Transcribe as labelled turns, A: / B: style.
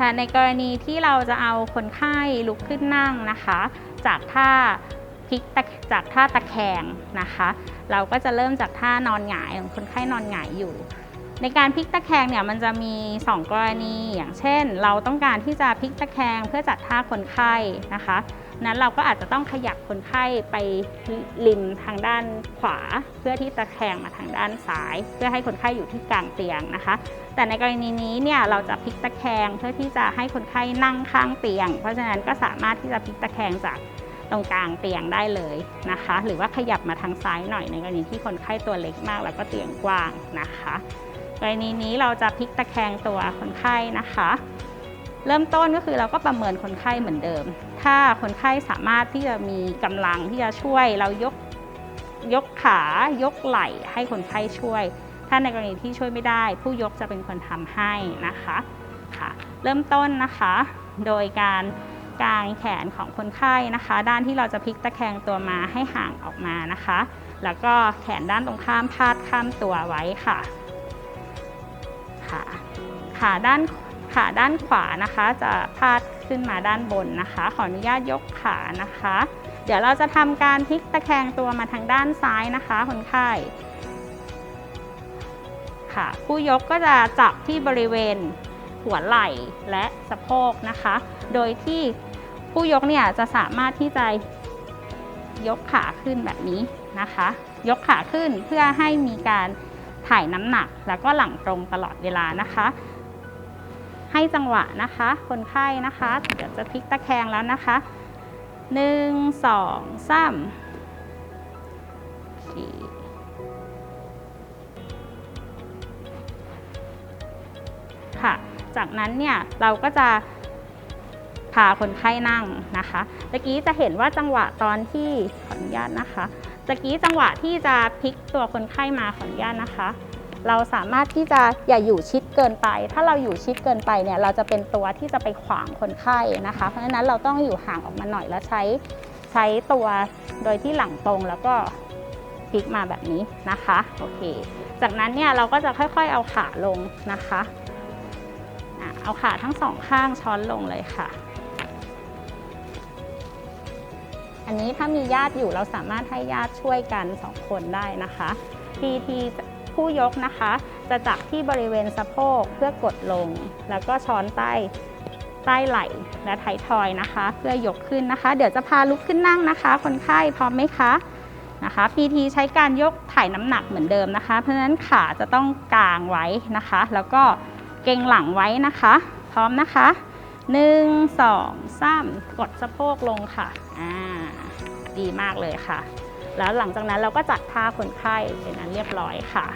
A: ค่ะในกรณีที่เราจะเอาคนไข้ลุกขึ้นนั่งนะคะ จากท่าพลิกจากท่าตะแคงนะคะ เราก็จะเริ่มจากท่านอนหงายของคนไข้นอนหงายอยู่ ในการพลิกตะแคงเนี่ยมันจะมี 2 กรณีอย่างเช่น เราต้องการที่จะพลิกตะแคงเพื่อจัดท่าคนไข้นะคะ นั้นเราก็อาจจะต้องขยับคนไข้ไปริมทางด้านขวา เพื่อที่ตะแคงมาทางด้านซ้าย เพื่อให้คนไข้อยู่ที่กลางเตียงนะคะ แต่ในกรณีนี้เนี่ยเราจะพลิกตะแคงเพื่อที่จะให้คนไข้นั่งข้างเตียง เพราะฉะนั้นก็สามารถที่จะพลิกตะแคงจากตรงกลางเตียงได้เลยนะคะ หรือว่าขยับมาทางซ้ายหน่อยในกรณีที่คนไข้ตัวเล็กมาก แล้วก็เตียงกว้างนะคะ กรณีนี้เราจะพลิกตะแคงตัวคนไข้นะคะ เริ่มต้นก็คือเราก็ประเมินคนไข้เหมือนเดิม ถ้าคนไข้สามารถที่จะมีกำลังที่จะช่วยเรายกยกขายกไหล่ให้คนไข้ช่วย ถ้าในกรณีที่ช่วยไม่ได้ ผู้ยกจะเป็นคนทำให้นะคะค่ะ เริ่มต้นนะคะ โดยการกางแขนของคนไข้นะคะ ด้านที่เราจะพลิกตะแคงตัวมาให้ห่างออกมานะคะ แล้วก็แขนด้านตรงข้ามพาดข้ามตัวไว้ค่ะค่ะ ขาด้าน ขาด้านขวานะคะจะพาดขึ้นมาด้านบนนะคะ ขออนุญาตยกขานะคะ เดี๋ยวเราจะทำการพลิกตะแคงตัวมาทางด้านซ้ายนะคะคนไข้ค่ะ ผู้ยกก็จะจับที่บริเวณหัวไหล่และสะโพกนะคะ โดยที่ผู้ยกเนี่ยจะสามารถที่จะยกขาขึ้นแบบนี้นะคะ ยกขาขึ้นเพื่อให้มีการถ่ายน้ำหนักแล้วก็หลังตรงตลอดเวลานะคะ ให้จังหวะนะคะ คนไข้นะคะ เดี๋ยวจะพลิกตะแคงแล้วนะคะหนึ่งสองสามค่ะ จากนั้นเนี่ยเราก็จะพาคนไข้นั่งนะคะตะกี้จะเห็นว่าจังหวะตอนที่ขออนุญาตนะคะตะกี้จังหวะที่จะพลิกตัวคนไข้มาขออนุญาตนะคะ เราสามารถที่จะอย่าอยู่ชิดเกินไป ถ้าเราอยู่ชิดเกินไปเนี่ยเราจะเป็นตัวที่จะไปขวางคนไข้นะคะ เพราะฉะนั้นเราต้องอยู่ห่างออกมาหน่อยแล้วใช้ใช้ตัวโดยที่หลังตรงแล้วก็พลิกมาแบบนี้นะคะโอเค จากนั้นเนี่ยเราก็จะค่อยๆเอาขาลงนะคะเอาขาทั้งสองข้างช้อนลงเลยค่ะ อันนี้ถ้ามีญาติอยู่เราสามารถให้ญาติช่วยกันสองคนได้นะคะ ที่ที่ ผู้ยกนะคะ จะจับที่บริเวณสะโพกเพื่อกดลง แล้วก็ช้อนใต้ใต้ไหล่และไทยทอยนะคะ เพื่อยกขึ้นนะคะ เดี๋ยวจะพาลุกขึ้นนั่งนะคะ คนไข้พร้อมไหมคะนะคะ PT ใช้การยกถ่ายน้ำหนักเหมือนเดิมนะคะ เพราะฉะนั้นขาจะต้องกางไว้นะคะ แล้วก็เกรงหลังไว้นะคะ พร้อมนะคะหนึ่งสองสามกดสะโพกลงค่ะ อ่า ดีมากเลยค่ะ แล้วหลังจากนั้นเราก็จัดท่าคนไข้เป็นอันเรียบร้อยค่ะ